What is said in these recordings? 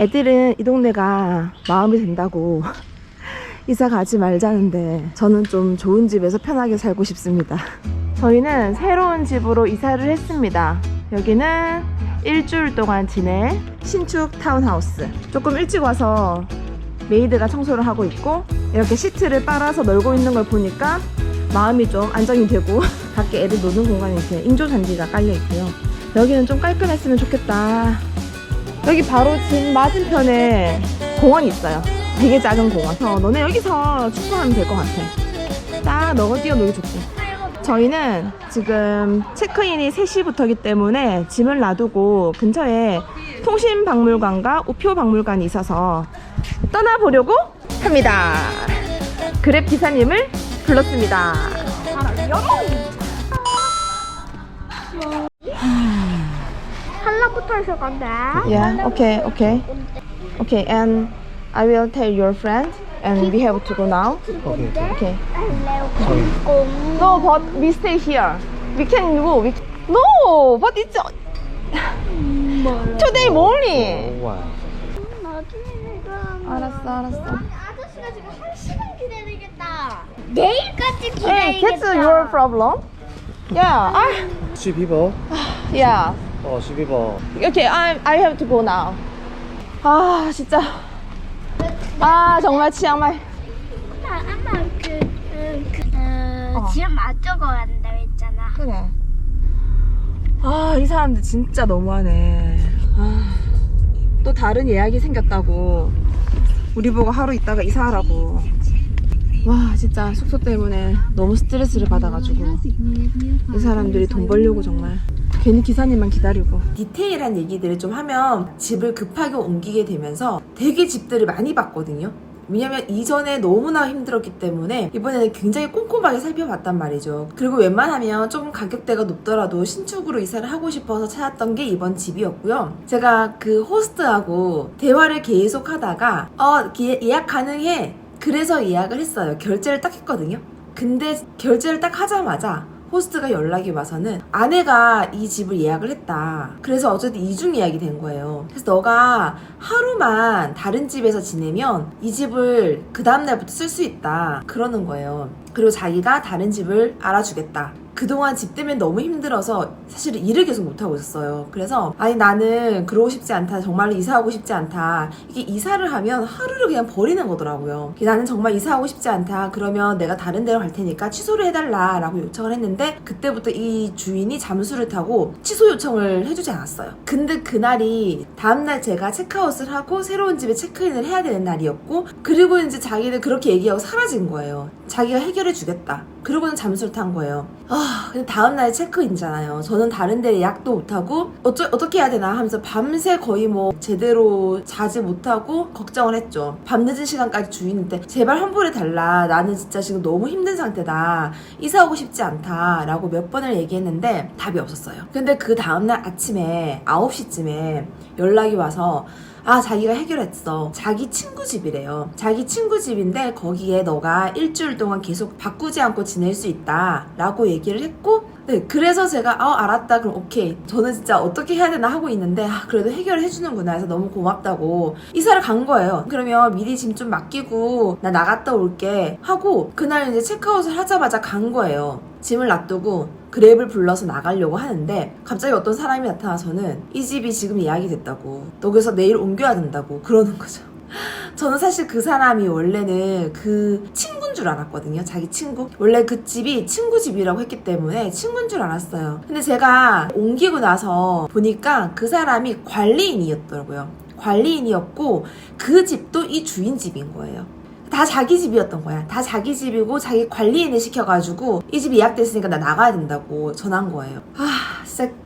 애들은 이 동네가 마음에 든다고 이사 가지 말자는데 저는 좀 좋은 집에서 편하게 살고 싶습니다. 저희는 새로운 집으로 이사를 했습니다. 여기는 일주일 동안 지낼 신축 타운하우스. 조금 일찍 와서 메이드가 청소를 하고 있고 이렇게 시트를 빨아서 널고 있는 걸 보니까 마음이 좀 안정이 되고 밖에 애들 노는 공간에 이렇게 인조 잔디가 깔려 있고요. 여기는 좀 깔끔했으면 좋겠다. 여기 바로 집 맞은편에 공원이 있어요. 되게 작은 공원. 어, 너네 여기서 축구하면 될 것 같아. 딱 너가 뛰어놀기 좋고. 저희는 지금 체크인이 3시부터기 때문에 짐을 놔두고 근처에 통신박물관과 우표박물관이 있어서 떠나보려고 합니다. 그랩 기사님을 불렀습니다. 한 라부터 해서 간대. Yeah, okay, okay. Okay, and I will tell your friend and we have to go now. Okay. Okay. Sorry. 공. No, but we stay here. We can go. We No, but it's today morning. 와. 나중에 내가. 알았어, 알았어. 아저씨가 지금 한 시간 기다리겠다. 내일까지 Hey, 기다리겠다. that's your problem. Yeah, I, Three people. yeah. 어, three people. Okay, I I have to go now. 아, 진짜. 아, 정말 치앙마이. 엄마, 엄마 그, 그, 그, 어, 어. 지금 맞춰고 간다고 했잖아. 그래. 아, 이 사람들 진짜 너무하네. 아, 또 다른 예약이 생겼다고. 우리 보고 하루 있다가 이사하라고. 와, 진짜 숙소 때문에 너무 스트레스를 받아가지고. 이 사람들이 돈 벌려고 정말. 괜히 기사님만 기다리고. 디테일한 얘기들을 좀 하면 집을 급하게 옮기게 되면서 되게 집들을 많이 봤거든요. 왜냐면 이전에 너무나 힘들었기 때문에 이번에는 굉장히 꼼꼼하게 살펴봤단 말이죠. 그리고 웬만하면 좀 가격대가 높더라도 신축으로 이사를 하고 싶어서 찾았던 게 이번 집이었고요. 제가 그 호스트하고 대화를 계속 하다가 어 기- 예약 가능해. 그래서 예약을 했어요. 결제를 딱 했거든요. 근데 결제를 딱 하자마자 호스트가 연락이 와서는 아내가 이 집을 예약을 했다. 그래서 어쨌든 이중 예약이 된 거예요. 그래서 너가 하루만 다른 집에서 지내면 이 집을 그 다음날부터 쓸 수 있다. 그러는 거예요. 그리고 자기가 다른 집을 알아주겠다. 그동안 집 때문에 너무 힘들어서 사실 일을 계속 못하고 있었어요. 그래서 아니 나는 그러고 싶지 않다. 정말로 이사하고 싶지 않다. 이게 이사를 하면 하루를 그냥 버리는 거더라고요. 나는 정말 이사하고 싶지 않다. 그러면 내가 다른 데로 갈 테니까 취소를 해달라 라고 요청을 했는데 그때부터 이 주인이 잠수를 타고 취소 요청을 해주지 않았어요. 근데 그날이 다음날 제가 체크아웃을 하고 새로운 집에 체크인을 해야 되는 날이었고 그리고 이제 자기는 그렇게 얘기하고 사라진 거예요. 자기가 해결해 주겠다. 그러고는 잠수를 탄 거예요. 아, 근데 다음날 체크인이잖아요. 저는 다른 데 예약도 못하고, 어쩌, 어떻게 해야 되나 하면서 밤새 거의 뭐 제대로 자지 못하고 걱정을 했죠. 밤늦은 시간까지 주인한테 제발 환불해 달라. 나는 진짜 지금 너무 힘든 상태다. 이사 오고 싶지 않다. 라고 몇 번을 얘기했는데 답이 없었어요. 근데 그 다음날 아침에 9시쯤에 연락이 와서 아, 자기가 해결했어. 자기 친구 집이래요. 자기 친구 집인데 거기에 너가 일주일 동안 계속 바꾸지 않고 지낼 수 있다. 라고 얘기를 했고, 네, 그래서 제가, 아, 알았다. 그럼 오케이. 저는 진짜 어떻게 해야 되나 하고 있는데, 아, 그래도 해결을 해주는구나 해서 너무 고맙다고 이사를 간 거예요. 그러면 미리 짐 좀 맡기고, 나 나갔다 올게. 하고, 그날 이제 체크아웃을 하자마자 간 거예요. 짐을 놔두고, 그랩을 불러서 나가려고 하는데 갑자기 어떤 사람이 나타나서는 이 집이 지금 예약이 됐다고 너 그래서 내일 옮겨야 된다고 그러는 거죠 저는 사실 그 사람이 원래는 그 친구인 줄 알았거든요. 자기 친구. 원래 그 집이 친구 집이라고 했기 때문에 친구인 줄 알았어요. 근데 제가 옮기고 나서 보니까 그 사람이 관리인이었더라고요. 관리인이었고 그 집도 이 주인 집인 거예요. 다 자기 집이었던 거야. 다 자기 집이고 자기 관리인을 시켜가지고 이 집이 예약됐으니까 나 나가야 된다고 전한 거예요. 아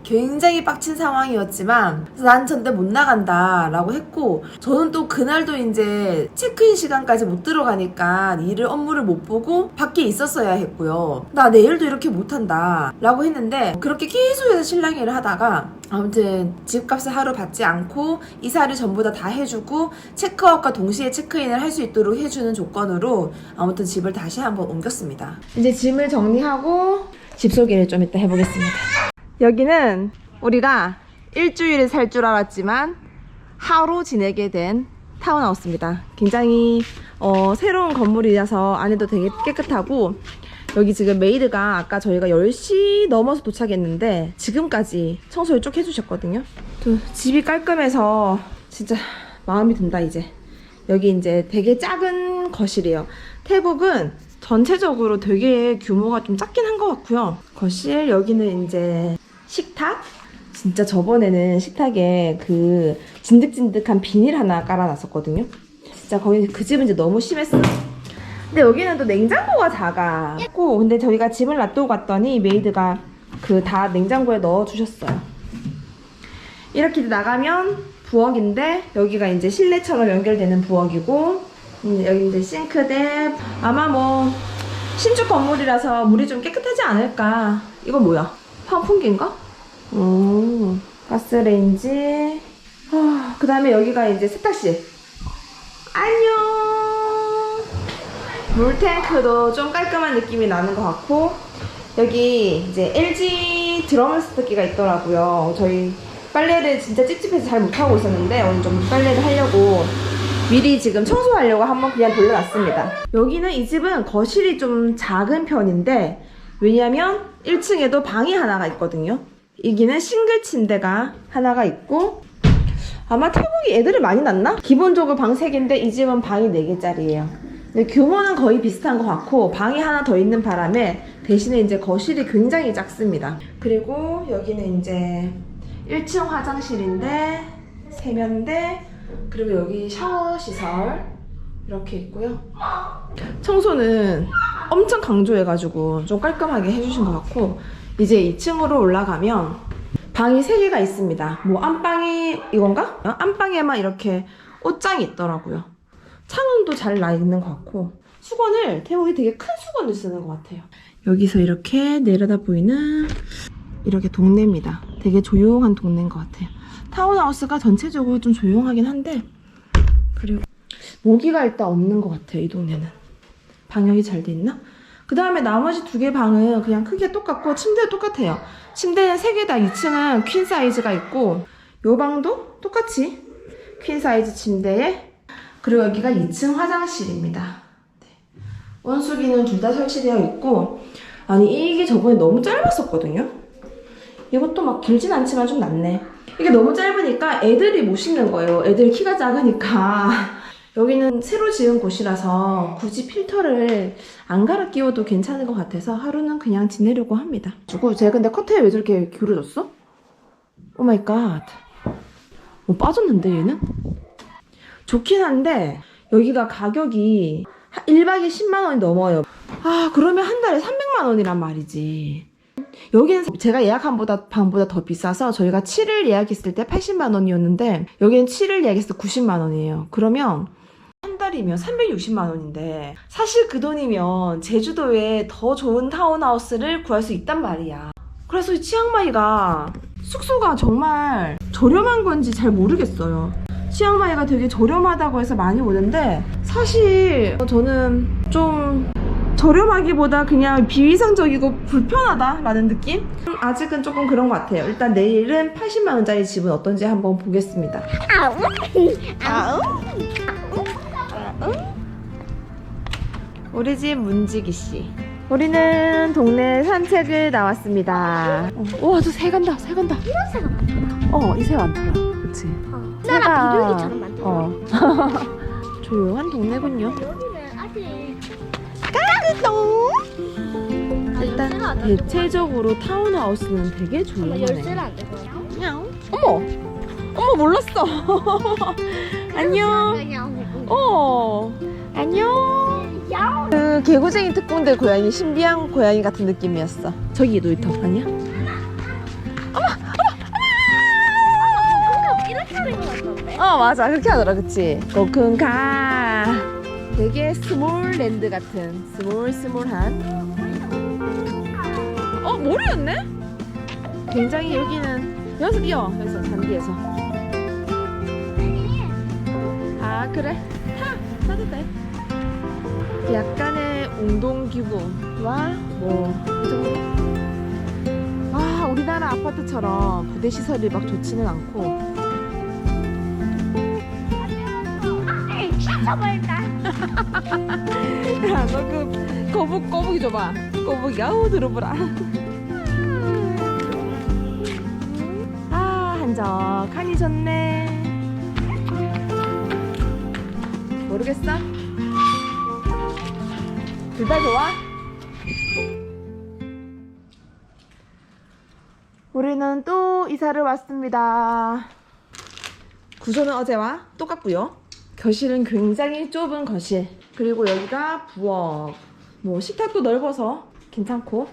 굉장히 빡친 상황이었지만 난 전대 못 나간다 라고 했고 저는 또 그날도 이제 체크인 시간까지 못 들어가니까 일을 업무를 못 보고 밖에 있었어야 했고요. 나 내일도 이렇게 못한다 라고 했는데 그렇게 계속해서 실랑이를 하다가 아무튼 집값을 하루 받지 않고 이사를 전부 다 다 해주고 체크아웃과 동시에 체크인을 할 수 있도록 해주는 조건으로 아무튼 집을 다시 한번 옮겼습니다. 이제 짐을 정리하고 집 소개를 좀 이따 해보겠습니다. 여기는 우리가 일주일을 살 줄 알았지만 하루 지내게 된 타운하우스입니다. 굉장히 어, 새로운 건물이라서 안에도 되게 깨끗하고 여기 지금 메이드가 아까 저희가 10시 넘어서 도착했는데 지금까지 청소를 쭉 해주셨거든요. 또 집이 깔끔해서 진짜 마음이 든다 이제. 여기 이제 되게 작은 거실이에요. 태국은 전체적으로 되게 규모가 좀 작긴 한 것 같고요. 거실 여기는 이제 식탁. 진짜 저번에는 식탁에 그 진득진득한 비닐 하나 깔아놨었거든요. 진짜 거기 그 집은 이제 너무 심했어. 근데 여기는 또 냉장고가 작아 고 근데 저희가 짐을 놔두고 갔더니 메이드가 그 다 냉장고에 넣어 주셨어요. 이렇게 나가면 부엌인데 여기가 이제 실내처럼 연결되는 부엌이고 음, 여기 이제 싱크대 아마 뭐 신축 건물이라서 물이 좀 깨끗하지 않을까 이거 뭐야 환풍기인가? 오 가스레인지 그 다음에 여기가 이제 세탁실 안녕 물탱크도 좀 깔끔한 느낌이 나는 것 같고 여기 이제 LG 드럼 스틱기가 있더라고요. 저희 빨래를 진짜 찝찝해서 잘 못하고 있었는데 오늘 좀 빨래를 하려고 미리 지금 청소하려고 한번 그냥 돌려놨습니다. 여기는 이 집은 거실이 좀 작은 편인데 왜냐면 1층에도 방이 하나가 있거든요. 여기는 싱글 침대가 하나가 있고 아마 태국이 애들을 많이 낳나? 기본적으로 방 3개인데 이 집은 방이 4개짜리예요. 근데 규모는 거의 비슷한 것 같고 방이 하나 더 있는 바람에 대신에 이제 거실이 굉장히 작습니다. 그리고 여기는 이제 1층 화장실인데 세면대 그리고 여기 샤워 시설 이렇게 있고요. 청소는 엄청 강조해가지고 좀 깔끔하게 해주신 것 같고 이제 2층으로 올라가면 방이 3개가 있습니다. 뭐 안방이 이건가? 어? 안방에만 이렇게 옷장이 있더라고요. 창문도 잘 나 있는 것 같고 수건을 태국이 되게 큰 수건을 쓰는 것 같아요. 여기서 이렇게 내려다 보이는 이렇게 동네입니다. 되게 조용한 동네인 것 같아요. 타운하우스가 전체적으로 좀 조용하긴 한데 그리고 모기가 일단 없는 것 같아요. 이 동네는 방역이 잘 돼 있나? 그 다음에 나머지 두 개 방은 그냥 크게 똑같고 침대 똑같아요. 침대는 세 개 다 2층은 퀸 사이즈가 있고 요 방도 똑같이 퀸 사이즈 침대에 그리고 여기가 2층 화장실입니다. 네. 온수기는 둘 다 설치되어 있고 아니 이게 저번에 너무 짧았었거든요. 이것도 막 길진 않지만 좀 낫네. 이게 너무 짧으니까 애들이 못 씻는 거예요. 애들 키가 작으니까. 여기는 새로 지은 곳이라서 굳이 필터를 안 갈아 끼워도 괜찮은 것 같아서 하루는 그냥 지내려고 합니다. 그리고 제가 근데 커튼에 왜 저렇게 기울어졌어? 오 마이 갓. 뭐 빠졌는데 얘는? 좋긴 한데 여기가 가격이 1박에 10만 원이 넘어요. 아 그러면 한 달에 300만 원이란 말이지. 여기는 제가 예약한 보다 방보다 더 비싸서 저희가 7일 예약했을 때 80만 원이었는데 여기는 7일 예약했을 때 90만 원이에요. 그러면 한 달이면 360만 원인데 사실 그 돈이면 제주도에 더 좋은 타운하우스를 구할 수 있단 말이야. 그래서 이 치앙마이가 숙소가 정말 저렴한 건지 잘 모르겠어요. 치앙마이가 되게 저렴하다고 해서 많이 오는데 사실 저는 좀 저렴하기보다 그냥 비위상적이고 불편하다라는 느낌? 아직은 조금 그런 것 같아요. 일단 내일은 80만 원짜리 집은 어떤지 한번 보겠습니다. 아우. 우 리 집 문지기 씨. 우리는 동네 산책을 나왔습니다. 어, 와, 저새 간다, 새 간다. 이런 새가 많다. 어, 이 새 많더라. 그치? 어. 나라 비둘기처럼 많다. 어. 조용한 동네군요. 여기는 아직 일단 대체적으로 타운하우스는 되게 조용하네. 열쇠는 안 되고. 냥. 어머, 어머 몰랐어. 안녕. 어, 안녕. 야. 그 개구쟁이 특공대 고양이 신비한 고양이 같은 느낌이었어. 저기 놀이터 아니야? 어 맞아 그렇게 하더라 그치? 고큰가. 되게 스몰 랜드 같은 스몰 스몰한. 어 모르였네? 굉장히 여기는 뛰어 여기서 잔디에서. 그래 타 타도 돼. 약간의 운동 기구와 뭐이 정도. 와 우리나라 아파트처럼 부대 시설이 막 좋지는 않고. 야, 너그 거북 거북이 줘봐. 거북이 아우 들어보라. 아 한적하니 좋네. 모르겠어? 둘 다 좋아? 우리는 또 이사를 왔습니다. 구조는 어제와 똑같고요. 거실은 굉장히 좁은 거실. 그리고 여기가 부엌. 뭐 식탁도 넓어서 괜찮고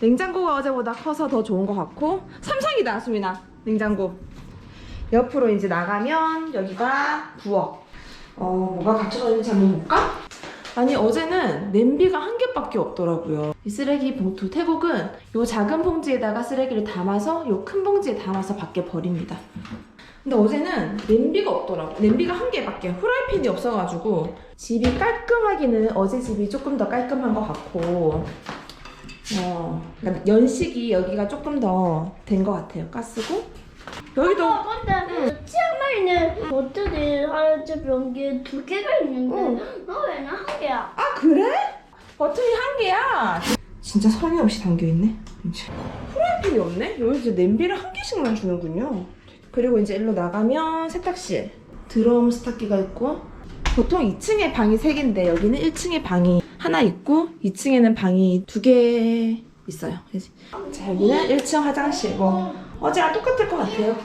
냉장고가 어제보다 커서 더 좋은 것 같고 삼성이다 수민아 냉장고. 옆으로 이제 나가면 여기가 부엌. 어 뭐가 갖춰져 있는지 한번 볼까? 아니 어제는 냄비가 한 개밖에 없더라고요. 이 쓰레기 봉투 태국은 요 작은 봉지에다가 쓰레기를 담아서 요 큰 봉지에 담아서 밖에 버립니다. 근데 어제는 냄비가 없더라고. 냄비가 한 개밖에. 후라이팬이 없어가지고 집이 깔끔하기는 어제 집이 조금 더 깔끔한 것 같고, 어, 그러니까 연식이 여기가 조금 더 된 것 같아요. 가스고 여기도 어, 근데 치앙마이는 버튼이 하얀색 변기에 두 개가 있는데 너 왜는 한 개야? 아 그래? 버튼이 한 개야. 진짜 선이 없이 담겨 있네. 이제 후라이팬이 없네. 여기 이제 냄비를 한 개씩만 주는군요. 그리고 이제 일로 나가면 세탁실, 드럼 세탁기가 있고 보통 2층에 방이 3개인데 여기는 1층에 방이 하나 있고 2층에는 방이 2개 있어요. 자 여기는 1층 화장실. 뭐 어제랑 똑같을 것 같아요.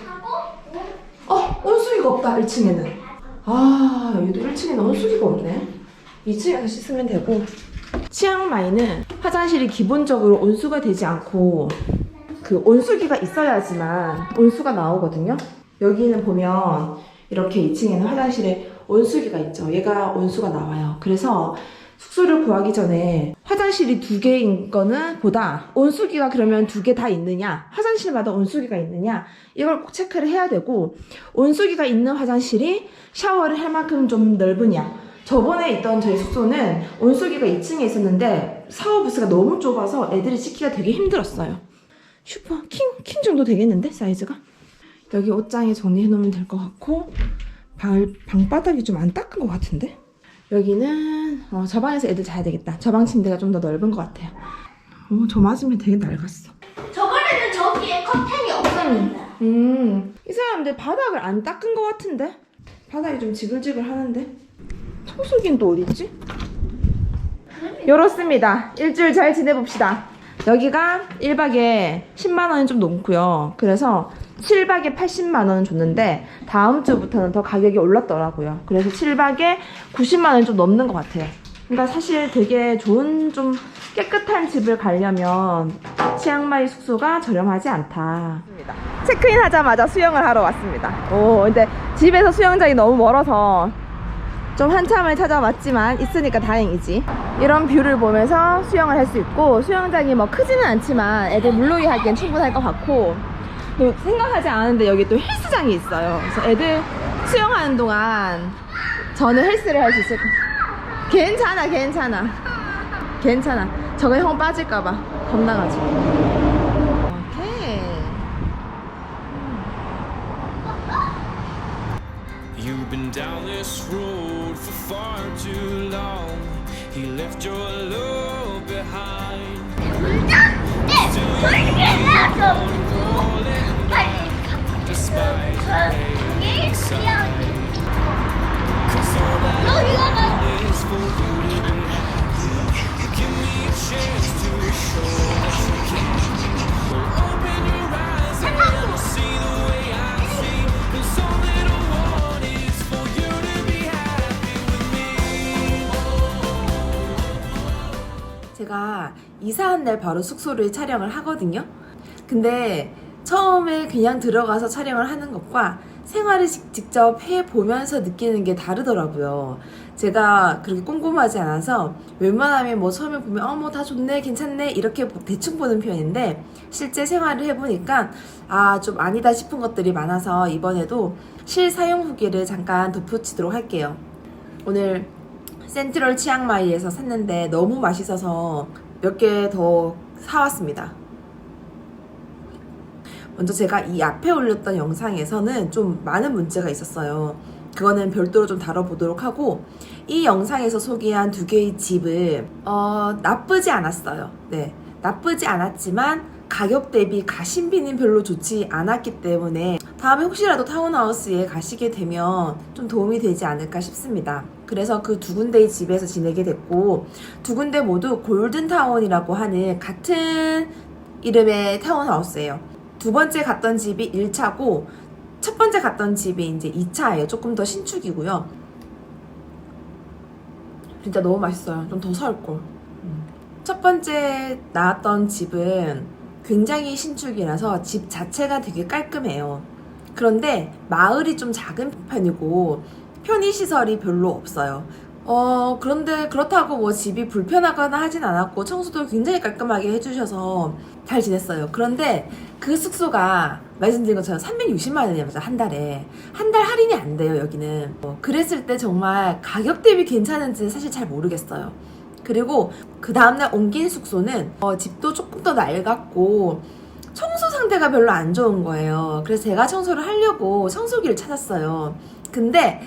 어 온수기가 없다 1층에는. 아 여기도 1층에는 온수기가 없네. 2층에서 씻으면 되고 치앙마이는 화장실이 기본적으로 온수가 되지 않고 그 온수기가 있어야지만 온수가 나오거든요. 여기는 보면 이렇게 2층에는 화장실에 온수기가 있죠. 얘가 온수가 나와요. 그래서 숙소를 구하기 전에 화장실이 두 개인 거는 보다 온수기가 그러면 두 개 다 있느냐, 화장실마다 온수기가 있느냐, 이걸 꼭 체크를 해야 되고, 온수기가 있는 화장실이 샤워를 할 만큼 좀 넓으냐, 저번에 있던 저희 숙소는 온수기가 2층에 있었는데 샤워 부스가 너무 좁아서 애들이 씻기가 되게 힘들었어요. 슈퍼 킹, 킹 정도 되겠는데 사이즈가? 여기 옷장에 정리해 놓으면 될 것 같고 방, 방바닥이 좀 안 닦은 것 같은데? 여기는 어, 저 방에서 애들 자야 되겠다. 저 방 침대가 좀 더 넓은 것 같아요. 어, 저 맞으면 되게 낡았어. 저번에는 저기에 커튼이 없었는데. 음, 이 사람들 바닥을 안 닦은 것 같은데? 바닥이 좀 지글지글 하는데? 청소기는 또 어딨지? 요렇습니다. 일주일 잘 지내봅시다. 여기가 1박에 10만 원이 좀 넘고요. 그래서 7박에 80만원은 줬는데, 다음 주부터는 더 가격이 올랐더라고요. 그래서 7박에 90만 원이 좀 넘는 것 같아요. 그러니까 사실 되게 좋은 좀 깨끗한 집을 가려면 치앙마이 숙소가 저렴하지 않다. 체크인 하자마자 수영을 하러 왔습니다. 오, 근데 집에서 수영장이 너무 멀어서 좀 한참을 찾아왔지만 있으니까 다행이지. 이런 뷰를 보면서 수영을 할 수 있고 수영장이 뭐 크지는 않지만 애들 물놀이 하기엔 충분할 것 같고 또 생각하지 않았는데 여기 또 헬스장이 있어요. 그래서 애들 수영하는 동안 저는 헬스를 할 수 있을 것 괜찮아, 괜찮아. 괜찮아. 저거 형 빠질까봐 겁나가지고. 오케이. You've been down this road for far too long. He left your love behind. 네, 제가 이사한 날 바로 숙소를 촬영을 하거든요. 근데 처음에 그냥 들어가서 촬영을 하는 것과 생활을 직- 직접 해보면서 느끼는 게 다르더라고요. 제가 그렇게 꼼꼼하지 않아서 웬만하면 뭐 처음에 보면 어 뭐 다 좋네 괜찮네 이렇게 보- 대충 보는 편인데 실제 생활을 해보니까 아 좀 아니다 싶은 것들이 많아서 이번에도 실사용 후기를 잠깐 덧붙이도록 할게요. 오늘 센트럴 치앙마이에서 샀는데 너무 맛있어서 몇 개 더 사왔습니다. 먼저 제가 이 앞에 올렸던 영상에서는 좀 많은 문제가 있었어요. 그거는 별도로 좀 다뤄보도록 하고 이 영상에서 소개한 두 개의 집은 어, 나쁘지 않았어요. 네, 나쁘지 않았지만 가격 대비 가심비는 별로 좋지 않았기 때문에 다음에 혹시라도 타운하우스에 가시게 되면 좀 도움이 되지 않을까 싶습니다. 그래서 그 두 군데의 집에서 지내게 됐고 두 군데 모두 골든타운이라고 하는 같은 이름의 타운하우스예요. 두 번째 갔던 집이 1차고 첫 번째 갔던 집이 이제 2차예요. 조금 더 신축이고요. 진짜 너무 맛있어요. 좀더 사올 걸. 첫 번째 나왔던 집은 굉장히 신축이라서 집 자체가 되게 깔끔해요. 그런데 마을이 좀 작은 편이고 편의시설이 별로 없어요. 어, 그런데 그렇다고 뭐 집이 불편하거나 하진 않았고 청소도 굉장히 깔끔하게 해주셔서 잘 지냈어요. 그런데 그 숙소가 말씀드린 것처럼 360만 원이었어요. 한 달에. 한 달 할인이 안 돼요, 여기는. 어, 그랬을 때 정말 가격 대비 괜찮은지는 사실 잘 모르겠어요. 그리고 그 다음날 옮긴 숙소는 어, 집도 조금 더 낡았고 청소 상태가 별로 안 좋은 거예요. 그래서 제가 청소를 하려고 청소기를 찾았어요. 근데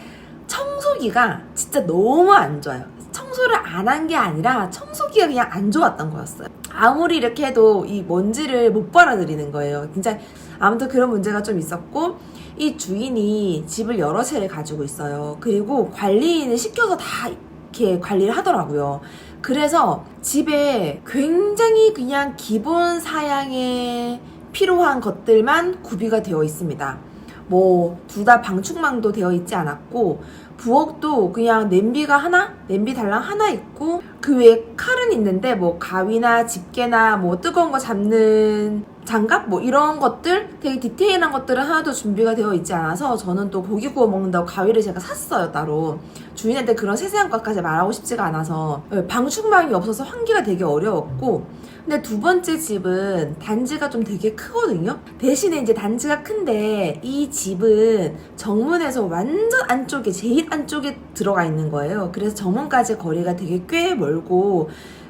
청소기가 진짜 너무 안 좋아요. 청소를 안 한 게 아니라 청소기가 그냥 안 좋았던 거였어요. 아무리 이렇게 해도 이 먼지를 못 빨아들이는 거예요. 진짜 아무튼 그런 문제가 좀 있었고 이 주인이 집을 여러 채를 가지고 있어요. 그리고 관리인을 시켜서 다 이렇게 관리를 하더라고요. 그래서 집에 굉장히 그냥 기본 사양에 필요한 것들만 구비가 되어 있습니다. 뭐, 둘 다 방충망도 되어 있지 않았고, 부엌도 그냥 냄비가 하나? 냄비 달랑 하나 있고, 그 외에 칼은 있는데, 뭐, 가위나 집게나 뭐, 뜨거운 거 잡는 장갑? 뭐, 이런 것들? 되게 디테일한 것들은 하나도 준비가 되어 있지 않아서, 저는 또 고기 구워 먹는다고 가위를 제가 샀어요, 따로. 주인한테 그런 세세한 것까지 말하고 싶지가 않아서, 예, 방충망이 없어서 환기가 되게 어려웠고, 근데 두 번째 집은 단지가 좀 되게 크거든요. 대신에 이제 단지가 큰데 이 집은 정문에서 완전 안쪽에 제일 안쪽에 들어가 있는 거예요. 그래서 정문까지 거리가 되게 꽤 멀고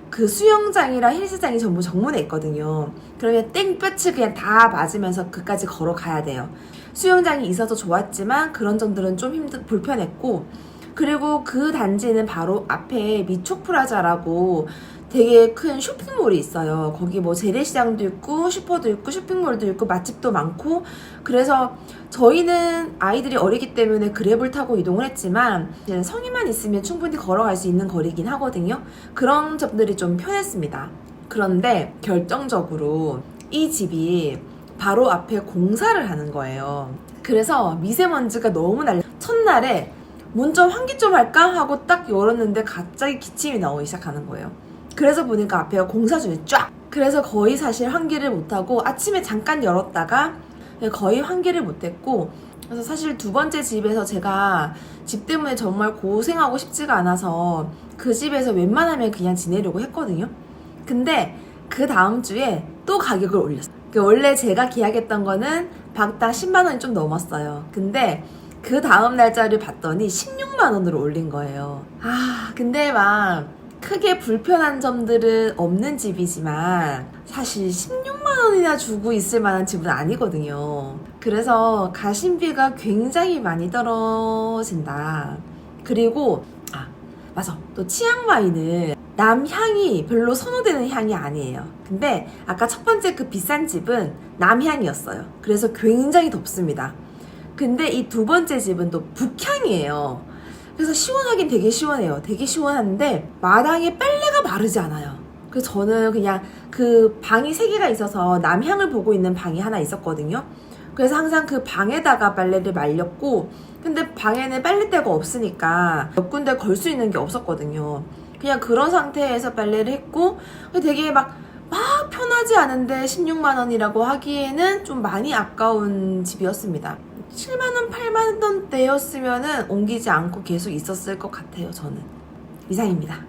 그 수영장이랑 헬스장이 전부 정문에 있거든요. 그러면 땡볕을 그냥 다 맞으면서 그까지 걸어가야 돼요. 수영장이 있어서 좋았지만 그런 점들은 좀 힘들 불편했고 그리고 그 단지는 바로 앞에 미초프라자라고 되게 큰 쇼핑몰이 있어요. 거기 뭐 재래시장도 있고 슈퍼도 있고 쇼핑몰도 있고 맛집도 많고 그래서 저희는 아이들이 어리기 때문에 그랩을 타고 이동을 했지만 성인만 있으면 충분히 걸어갈 수 있는 거리긴 하거든요. 그런 점들이 좀 편했습니다. 그런데 결정적으로 이 집이 바로 앞에 공사를 하는 거예요. 그래서 미세먼지가 너무 날 첫날에 문좀 환기 좀 할까 하고 딱 열었는데 갑자기 기침이 나오기 시작하는 거예요. 그래서 보니까 앞에가 공사 중에 쫙. 그래서 거의 사실 환기를 못하고 아침에 잠깐 열었다가 거의 환기를 못했고 그래서 사실 두 번째 집에서 제가 집 때문에 정말 고생하고 싶지가 않아서 그 집에서 웬만하면 그냥 지내려고 했거든요. 근데 그 다음 주에 또 가격을 올렸어요. 그 원래 제가 계약했던 거는 박당 10만 원이 좀 넘었어요. 근데 그 다음 날짜를 봤더니 16만 원으로 올린 거예요. 아, 근데 막 크게 불편한 점들은 없는 집이지만 사실 16만 원이나 주고 있을 만한 집은 아니거든요. 그래서 가심비가 굉장히 많이 떨어진다. 그리고 아 맞아 또 치앙 와인은 남향이 별로 선호되는 향이 아니에요. 근데 아까 첫 번째 그 비싼 집은 남향이었어요. 그래서 굉장히 덥습니다. 근데 이 두 번째 집은 또 북향이에요. 그래서 시원하긴 되게 시원해요. 되게 시원한데 마당에 빨래가 마르지 않아요. 그래서 저는 그냥 그 방이 세 개가 있어서 남향을 보고 있는 방이 하나 있었거든요. 그래서 항상 그 방에다가 빨래를 말렸고 근데 방에는 빨래대가 없으니까 몇 군데 걸 수 있는 게 없었거든요. 그냥 그런 상태에서 빨래를 했고 되게 막, 막 편하지 않은데 16만 원이라고 하기에는 좀 많이 아까운 집이었습니다. 7만원, 8만원 대였으면은 옮기지 않고 계속 있었을 것 같아요, 저는. 이상입니다.